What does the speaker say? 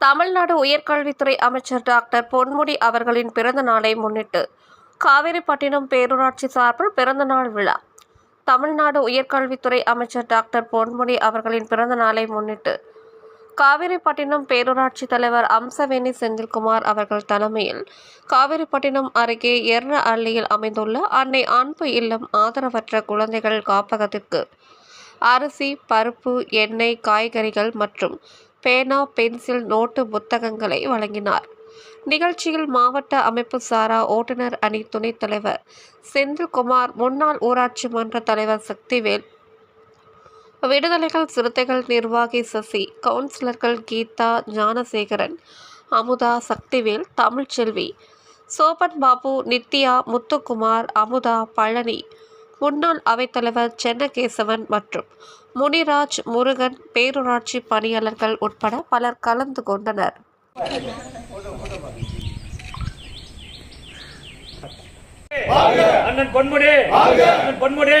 தமிழ்நாடு உயர்கல்வித்துறை அமைச்சர் டாக்டர் பொன்முடி அவர்களின் பிறந்த நாளை முன்னிட்டு காவிரிப்பட்டினம் பேரூராட்சி சார்பில் பிறந்தநாள் விழா. தமிழ்நாடு உயர்கல்வித்துறை அமைச்சர் டாக்டர் பொன்முடி அவர்களின் பிறந்த நாளை முன்னிட்டு காவிரிப்பட்டினம் பேரூராட்சி தலைவர் அம்சவேணி செந்தில்குமார் அவர்கள் தலைமையில் காவிரிப்பட்டினம் அருகே எர்ண அள்ளியில் அமைந்துள்ள அன்னை அன்பு இல்லம் ஆதரவற்ற குழந்தைகள் காப்பகத்திற்கு அரிசி பருப்பு எண்ணெய் காய்கறிகள் மற்றும் பேனா பென்சில் நோட்டு புத்தகங்களை வழங்கினார். நிகழ்ச்சியில் மாவட்ட அமைப்பு சாரா ஓட்டுநர் அணி துணைத் தலைவர் செந்தில்குமார் முன்னாள் ஊராட்சி மன்ற தலைவர் சக்திவேல் விடுதலைகள் சிறுத்தைகள் நிர்வாகி சசி கவுன்சிலர்கள் கீதா ஞானசேகரன் அமுதா சக்திவேல் தமிழ்ச்செல்வி சோபன் பாபு நித்யா முத்துக்குமார் அமுதா பழனி முன்னாள் அவைத்தலைவர் சென்னகேசவன் மற்றும் முனிராஜ் முருகன் பேரூராட்சி பணியாளர்கள் உட்பட பலர் கலந்து கொண்டனர். அண்ணன் பொன்முடி! அண்ணன் பொன்முடி!